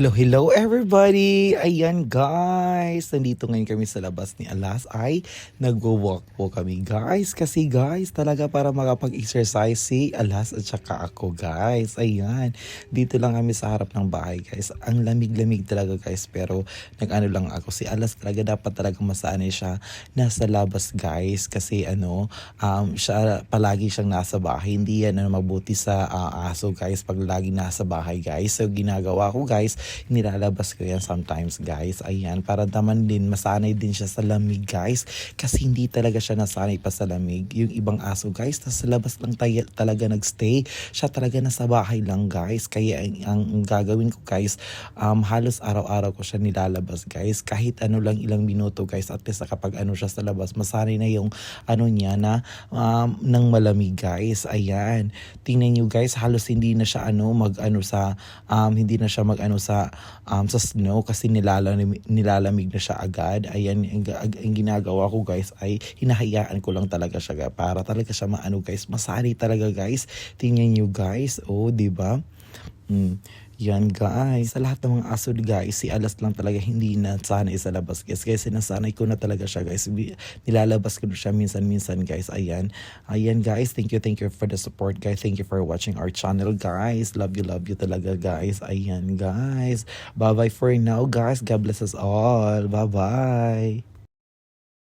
Hello, hello everybody! Ayan guys, nandito ngayon kami sa labas ni Alas ay nagwo-walk po kami guys. Kasi guys, talaga para makapag-exercise si Alas at saka ako guys. Ayan, dito lang kami sa harap ng bahay guys. Ang lamig-lamig talaga guys pero nag-ano lang ako. Si Alas talaga dapat talaga masanay siya nasa labas guys. Kasi ano, um, siya palagi siyang nasa bahay. Hindi yan ano, mabuti sa ah, aso guys pag lagi nasa bahay guys. So ginagawa ko guys, nilalabas ko yan sometimes guys. Ayan, para naman din masanay din siya sa lamig guys. Kasi hindi talaga siya nasanay pa sa lamig. Yung ibang aso guys, nasa labas lang tayo, talaga nagstay. Siya talaga nasa bahay lang guys. Kaya ang, ang, ang gagawin ko guys, um, halos araw-araw ko siya nilalabas guys. Kahit ano lang ilang minuto guys, at least kapag ano siya sa labas, masanay na yung ano niya na um, ng malamig guys. Ayan. Tingnan nyo guys, halos hindi na siya ano mag ano sa um, hindi na siya mag ano sa um, sa snow kasi nilalamig, nilalamig na siya agad. Ayan ang, ang, ginagawa ko guys ay hinahayaan ko lang talaga siya para talaga siya maano guys. Masanay talaga guys. Tingnan nyo guys. Oh, di ba? Mm. Yan guys, sa lahat ng mga aso guys, si Alas lang talaga hindi na sanay sa labas guys. Kaya sinasanay ko na talaga siya guys. Nilalabas ko na siya minsan-minsan guys. Ayan. Ayan guys, thank you, thank you for the support guys. Thank you for watching our channel guys. Love you, love you talaga guys. Ayan guys. Bye-bye for now guys. God bless us all. Bye-bye.